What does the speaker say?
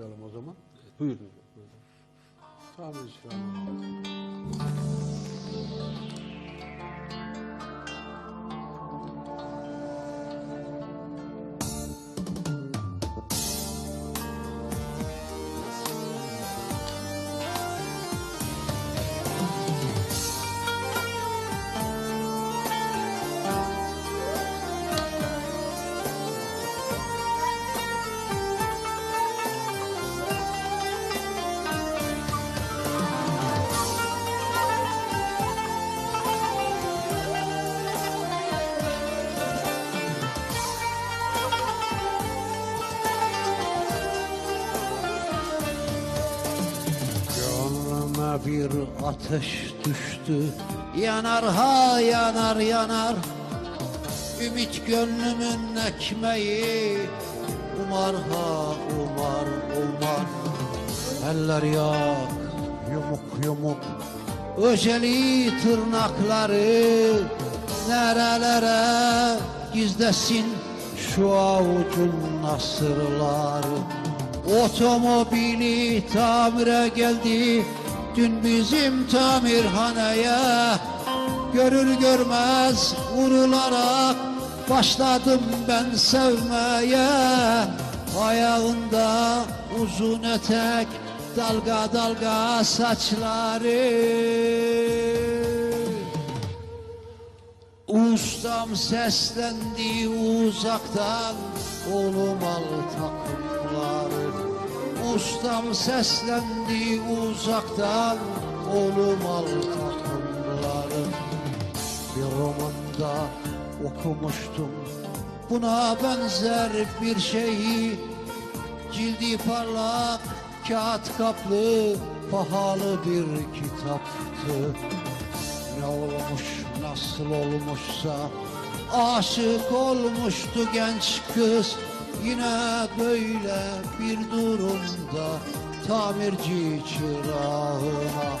O zaman. Buyurun. Tamam bir ateş düştü. Yanar ha yanar yanar. Ümit gönlümün ekmeği. Umar ha umar umar. Eller yak yumuk yumuk. Öceli tırnakları Nerelere gizlesin şu avucun nasırları? Otomobili tamire geldi Dün bizim tamirhaneye. Görür görmez vurularak Başladım ben sevmeye. Ayağında uzun etek Dalga dalga saçları. Ustam seslendi uzaktan Oğlum al takımları Ustam seslendi uzaktan Oğlum al takımları Bir romanda okumuştum Buna benzer bir şeyi. Cildi parlak kağıt kaplı Pahalı bir kitaptı. Ne olmuş nasıl olmuşsa Aşık olmuştu genç kız Yine böyle bir durumda Tamirci çırağına